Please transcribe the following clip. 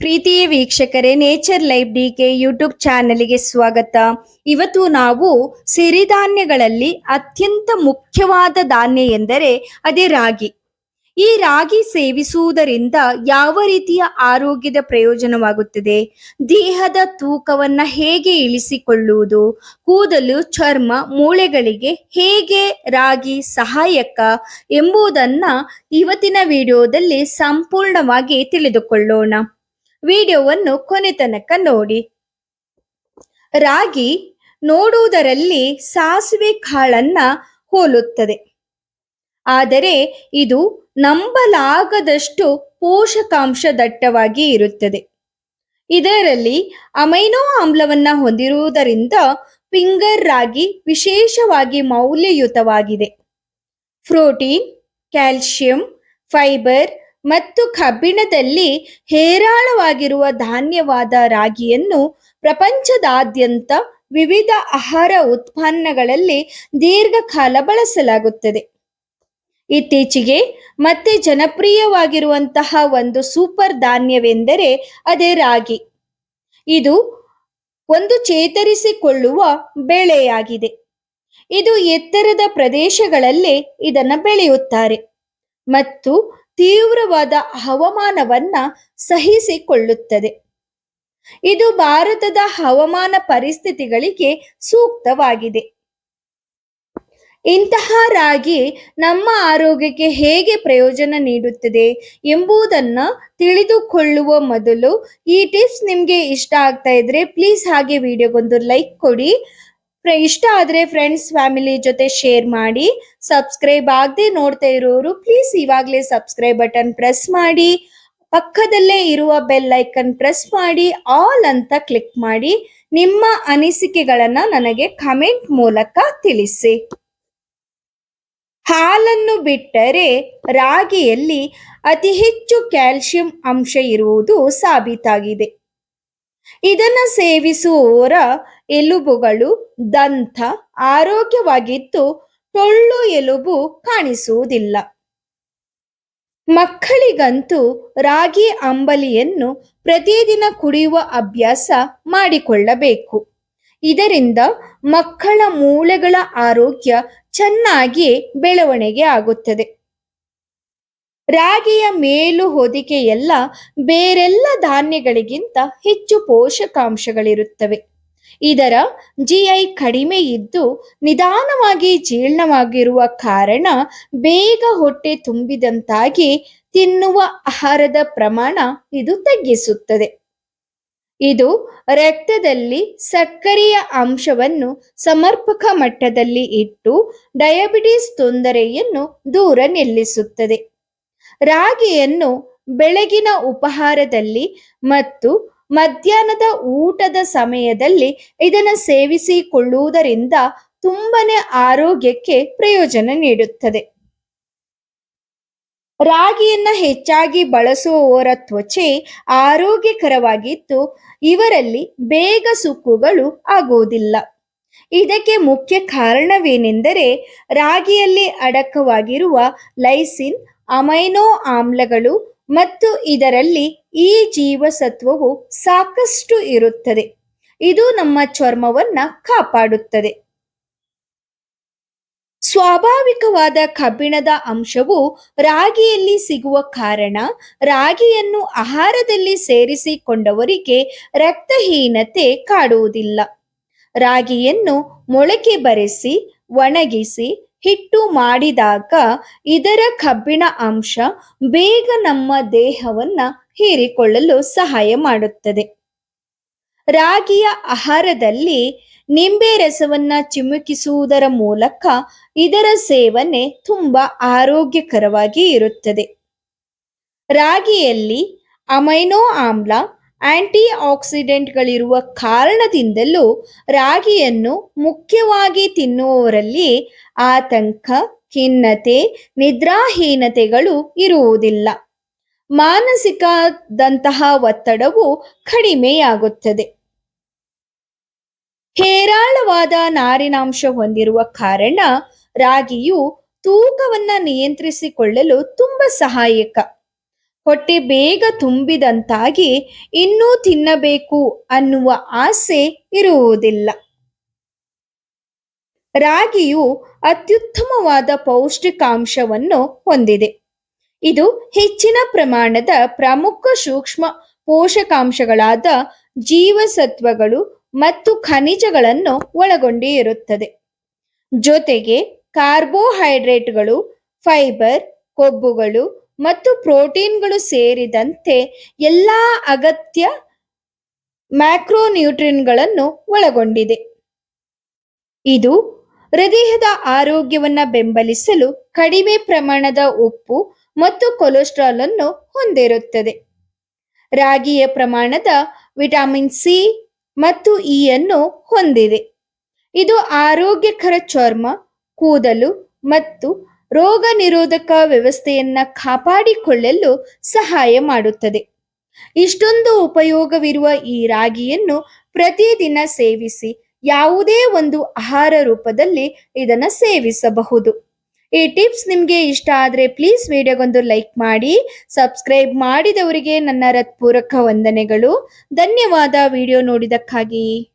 ಪ್ರೀತಿಯ ವೀಕ್ಷಕರೇ nature life D K YouTube ಚಾನೆಲ್ಗೆ ಸ್ವಾಗತ. ಇವತ್ತು ನಾವು ಸಿರಿಧಾನ್ಯಗಳಲ್ಲಿ ಅತ್ಯಂತ ಮುಖ್ಯವಾದ ಧಾನ್ಯ ಎಂದರೆ ಅದೇ ರಾಗಿ. ಈ ರಾಗಿ ಸೇವಿಸುವುದರಿಂದ ಯಾವ ರೀತಿಯ ಆರೋಗ್ಯದ ಪ್ರಯೋಜನವಾಗುತ್ತದೆ? ದೇಹದ ತೂಕವನ್ನ ಹೇಗೆ ಇಳಿಸಿಕೊಳ್ಳುವುದು? ಕೂದಲು, ಚರ್ಮ, ಮೂಳೆಗಳಿಗೆ ಹೇಗೆ ರಾಗಿ ಸಹಾಯಕ ಎಂಬುದನ್ನ ಇವತ್ತಿನ ವಿಡಿಯೋದಲ್ಲಿ ಸಂಪೂರ್ಣವಾಗಿ ತಿಳಿದುಕೊಳ್ಳೋಣ. ವಿಡಿಯೋವನ್ನು ಕೊನೆ ತನಕ ನೋಡಿ. ರಾಗಿ ನೋಡುವುದರಲ್ಲಿ ಸಾಸಿವೆ ಕಾಳನ್ನ ಹೋಲುತ್ತದೆ. ಆದರೆ ಇದು ನಂಬಲಾಗದಷ್ಟು ಪೋಷಕಾಂಶ ದಟ್ಟವಾಗಿ ಇರುತ್ತದೆ. ಇದರಲ್ಲಿ ಅಮೈನೋ ಆಮ್ಲವನ್ನ ಹೊಂದಿರುವುದರಿಂದ ಫಿಂಗರ್ ರಾಗಿ ವಿಶೇಷವಾಗಿ ಮೌಲ್ಯಯುತವಾಗಿದೆ. ಪ್ರೋಟೀನ್, ಕ್ಯಾಲ್ಸಿಯಂ, ಫೈಬರ್ ಮತ್ತು ಕಬ್ಬಿಣದಲ್ಲಿ ಹೇರಾಳವಾಗಿರುವ ಧಾನ್ಯವಾದ ರಾಗಿಯನ್ನು ಪ್ರಪಂಚದಾದ್ಯಂತ ವಿವಿಧ ಆಹಾರ ಉತ್ಪನ್ನಗಳಲ್ಲಿ ದೀರ್ಘಕಾಲ ಬಳಸಲಾಗುತ್ತದೆ. ಇತ್ತೀಚೆಗೆ ಮತ್ತೆ ಜನಪ್ರಿಯವಾಗಿರುವಂತಹ ಒಂದು ಸೂಪರ್ ಧಾನ್ಯವೆಂದರೆ ಅದೇ ರಾಗಿ. ಇದು ಒಂದು ಚೇತರಿಸಿಕೊಳ್ಳುವ ಬೆಳೆಯಾಗಿದೆ. ಇದು ಎತ್ತರದ ಪ್ರದೇಶಗಳಲ್ಲಿ ಇದನ್ನು ಬೆಳೆಯುತ್ತಾರೆ. ಮತ್ತು ತೀವ್ರವಾದ ಹವಾಮಾನವನ್ನ ಸಹಿಸಿಕೊಳ್ಳುತ್ತದೆ. ಇದು ಭಾರತದ ಹವಾಮಾನ ಪರಿಸ್ಥಿತಿಗಳಿಗೆ ಸೂಕ್ತವಾಗಿದೆ. ಇಂತಹ ರಾಗಿ ನಮ್ಮ ಆರೋಗ್ಯಕ್ಕೆ ಹೇಗೆ ಪ್ರಯೋಜನ ನೀಡುತ್ತದೆ ಎಂಬುದನ್ನ ತಿಳಿದುಕೊಳ್ಳುವ ಮೊದಲು ಈ ಟಿಪ್ಸ್ ನಿಮ್ಗೆ ಇಷ್ಟ ಆಗ್ತಾ ಇದ್ರೆ ಪ್ಲೀಸ್ ಹಾಗೆ ವಿಡಿಯೋಗೊಂದು ಲೈಕ್ ಕೊಡಿ. ಇಷ್ಟ ಆದ್ರೆ ಫ್ರೆಂಡ್ಸ್ ಫ್ಯಾಮಿಲಿ ಜೊತೆ ಶೇರ್ ಮಾಡಿ ಸಬ್ಸ್ಕ್ರೈಬ್ ಆಗದೆ ನೋಡ್ತಾ ಇರೋರು ಪ್ಲೀಸ್ ಇವಾಗಲೇ ಸಬ್ಸ್ಕ್ರೈಬ್ ಬಟನ್ ಪ್ರೆಸ್ ಮಾಡಿ, ಪಕ್ಕದಲ್ಲೇ ಇರುವ ಬೆಲ್ ಐಕನ್ ಪ್ರೆಸ್ ಮಾಡಿ ಆಲ್ ಅಂತ ಕ್ಲಿಕ್ ಮಾಡಿ, ನಿಮ್ಮ ಅನಿಸಿಕೆಗಳನ್ನು ನನಗೆ ಕಮೆಂಟ್ ಮೂಲಕ ತಿಳಿಸಿ. ಹಾಲನ್ನು ಬಿಟ್ಟರೆ ರಾಗಿಯಲ್ಲಿ ಅತಿ ಹೆಚ್ಚು ಕ್ಯಾಲ್ಸಿಯಂ ಅಂಶ ಇರುವುದು ಸಾಬೀತಾಗಿದೆ. ಇದನ್ನು ಸೇವಿಸುವವರ ಎಲುಬುಗಳು ದಂತ ಆರೋಗ್ಯವಾಗಿದ್ದು ಟೊಳ್ಳು ಎಲುಬು ಕಾಣಿಸುವುದಿಲ್ಲ. ಮಕ್ಕಳಿಗಂತೂ ರಾಗಿ ಅಂಬಲಿಯನ್ನು ಪ್ರತಿದಿನ ಕುಡಿಯುವ ಅಭ್ಯಾಸ ಮಾಡಿಕೊಳ್ಳಬೇಕು. ಇದರಿಂದ ಮಕ್ಕಳ ಮೂಳೆಗಳ ಆರೋಗ್ಯ ಚೆನ್ನಾಗಿ ಬೆಳವಣಿಗೆ ಆಗುತ್ತದೆ. ರಾಗಿಯ ಮೇಲು ಹೊದಿಕೆಯೆಲ್ಲ ಬೇರೆಲ್ಲ ಧಾನ್ಯಗಳಿಗಿಂತ ಹೆಚ್ಚು ಪೋಷಕಾಂಶಗಳಿರುತ್ತವೆ. ಇದರ ಜಿಐ ಕಡಿಮೆ ಇದ್ದು ನಿಧಾನವಾಗಿ ಜೀರ್ಣವಾಗಿರುವ ಕಾರಣ ಬೇಗ ಹೊಟ್ಟೆ ತುಂಬಿದಂತಾಗಿ ತಿನ್ನುವ ಆಹಾರದ ಪ್ರಮಾಣ ಇದು ತಗ್ಗಿಸುತ್ತದೆ. ಇದು ರಕ್ತದಲ್ಲಿ ಸಕ್ಕರೆಯ ಅಂಶವನ್ನು ಸಮರ್ಪಕ ಮಟ್ಟದಲ್ಲಿ ಇಟ್ಟು ಡಯಾಬಿಟಿಸ್ ತೊಂದರೆಯನ್ನು ದೂರ ನಿಲ್ಲಿಸುತ್ತದೆ. ರಾಗಿಯನ್ನು ಬೆಳಗಿನ ಉಪಹಾರದಲ್ಲಿ ಮತ್ತು ಮಧ್ಯಾಹ್ನದ ಊಟದ ಸಮಯದಲ್ಲಿ ಇದನ್ನು ಸೇವಿಸಿಕೊಳ್ಳುವುದರಿಂದ ತುಂಬನೇ ಆರೋಗ್ಯಕ್ಕೆ ಪ್ರಯೋಜನ ನೀಡುತ್ತದೆ. ರಾಗಿಯನ್ನ ಹೆಚ್ಚಾಗಿ ಬಳಸುವವರ ತ್ವಚೆ ಆರೋಗ್ಯಕರವಾಗಿದ್ದು ಇವರಲ್ಲಿ ಬೇಗ ಸುಕ್ಕುಗಳು ಆಗುವುದಿಲ್ಲ. ಇದಕ್ಕೆ ಮುಖ್ಯ ಕಾರಣವೇನೆಂದರೆ ರಾಗಿಯಲ್ಲಿ ಅಡಕವಾಗಿರುವ ಲೈಸಿನ್, ಅಮೈನೋ ಆಮ್ಲಗಳು ಮತ್ತು ಇದರಲ್ಲಿ ಈ ಜೀವಸತ್ವವು ಸಾಕಷ್ಟು ಇರುತ್ತದೆ. ಇದು ನಮ್ಮ ಚರ್ಮವನ್ನ ಕಾಪಾಡುತ್ತದೆ. ಸ್ವಾಭಾವಿಕವಾದ ಕಬ್ಬಿಣದ ಅಂಶವು ರಾಗಿಯಲ್ಲಿ ಸಿಗುವ ಕಾರಣ ರಾಗಿಯನ್ನು ಆಹಾರದಲ್ಲಿ ಸೇರಿಸಿಕೊಂಡವರಿಗೆ ರಕ್ತಹೀನತೆ ಕಾಡುವುದಿಲ್ಲ. ರಾಗಿಯನ್ನು ಮೊಳಕೆ ಬರೆಸಿ, ಒಣಗಿಸಿ ಹಿಟ್ಟು ಮಾಡಿದಾಗ ಇದರ ಕಬ್ಬಿಣ ಅಂಶ ಬೇಗ ನಮ್ಮ ದೇಹವನ್ನ ಹೀರಿಕೊಳ್ಳಲು ಸಹಾಯ ಮಾಡುತ್ತದೆ. ರಾಗಿಯ ಆಹಾರದಲ್ಲಿ ನಿಂಬೆ ರಸವನ್ನ ಚಿಮುಕಿಸುವುದರ ಮೂಲಕ ಇದರ ಸೇವನೆ ತುಂಬಾ ಆರೋಗ್ಯಕರವಾಗಿ ಇರುತ್ತದೆ. ರಾಗಿಯಲ್ಲಿ ಅಮೈನೋ ಆಮ್ಲ ಆಂಟಿ ಆಕ್ಸಿಡೆಂಟ್ಗಳಿರುವ ಕಾರಣದಿಂದಲೂ ರಾಗಿಯನ್ನು ಮುಖ್ಯವಾಗಿ ತಿನ್ನುವವರಲ್ಲಿ ಆತಂಕ, ಖಿನ್ನತೆ, ನಿದ್ರಾಹೀನತೆಗಳು ಇರುವುದಿಲ್ಲ. ಮಾನಸಿಕದಂತಹ ಒತ್ತಡವು ಕಡಿಮೆಯಾಗುತ್ತದೆ. ಹೇರಾಳವಾದ ನಾರಿನಾಂಶ ಹೊಂದಿರುವ ಕಾರಣ ರಾಗಿಯು ತೂಕವನ್ನು ನಿಯಂತ್ರಿಸಿಕೊಳ್ಳಲು ತುಂಬಾ ಸಹಾಯಕ. ಹೊಟ್ಟೆ ಬೇಗ ತುಂಬಿದಂತಾಗಿ ಇನ್ನೂ ತಿನ್ನಬೇಕು ಅನ್ನುವ ಆಸೆ ಇರುವುದಿಲ್ಲ. ರಾಗಿಯು ಅತ್ಯುತ್ತಮವಾದ ಪೌಷ್ಟಿಕಾಂಶವನ್ನು ಹೊಂದಿದೆ. ಇದು ಹೆಚ್ಚಿನ ಪ್ರಮಾಣದ ಪ್ರಮುಖ ಸೂಕ್ಷ್ಮ ಪೋಷಕಾಂಶಗಳಾದ ಜೀವಸತ್ವಗಳು ಮತ್ತು ಖನಿಜಗಳನ್ನು ಒಳಗೊಂಡಿರುತ್ತದೆ ಜೊತೆಗೆ ಕಾರ್ಬೋಹೈಡ್ರೇಟ್ಗಳು, ಫೈಬರ್, ಕೊಬ್ಬುಗಳು ಮತ್ತು ಪ್ರೋಟೀನ್ಗಳು ಸೇರಿದಂತೆ ಎಲ್ಲ ಅಗತ್ಯ ಮ್ಯಾಕ್ರೋನ್ಯೂಟ್ರಿನ್ಗಳನ್ನು ಒಳಗೊಂಡಿದೆ. ಇದು ಹೃದಯದ ಆರೋಗ್ಯವನ್ನು ಬೆಂಬಲಿಸಲು ಕಡಿಮೆ ಪ್ರಮಾಣದ ಉಪ್ಪು ಮತ್ತು ಕೊಲೆಸ್ಟ್ರಾಲ್ ಅನ್ನು ಹೊಂದಿರುತ್ತದೆ. ರಾಗಿಯ ಪ್ರಮಾಣದ ವಿಟಮಿನ್ ಸಿ ಮತ್ತು ಇ ಅನ್ನು ಹೊಂದಿದೆ. ಇದು ಆರೋಗ್ಯಕರ ಚರ್ಮ, ಕೂದಲು ಮತ್ತು ರೋಗ ನಿರೋಧಕ ವ್ಯವಸ್ಥೆಯನ್ನ ಕಾಪಾಡಿಕೊಳ್ಳಲು ಸಹಾಯ ಮಾಡುತ್ತದೆ. ಇಷ್ಟೊಂದು ಉಪಯೋಗವಿರುವ ಈ ರಾಗಿಯನ್ನು ಪ್ರತಿದಿನ ಸೇವಿಸಿ ಯಾವುದೇ ಒಂದು ಆಹಾರ ರೂಪದಲ್ಲಿ ಇದನ್ನ ಸೇವಿಸಬಹುದು. ಈ ಟಿಪ್ಸ್ ನಿಮಗೆ ಇಷ್ಟ ಆದರೆ ಪ್ಲೀಸ್ ವಿಡಿಯೋಗೊಂದು ಲೈಕ್ ಮಾಡಿ, ಸಬ್ಸ್ಕ್ರೈಬ್ ಮಾಡಿದವರಿಗೆ ನನ್ನ ಹೃತ್ಪೂರ್ವಕ ವಂದನೆಗಳು. ಧನ್ಯವಾದ ವಿಡಿಯೋ ನೋಡಿದಕ್ಕಾಗಿ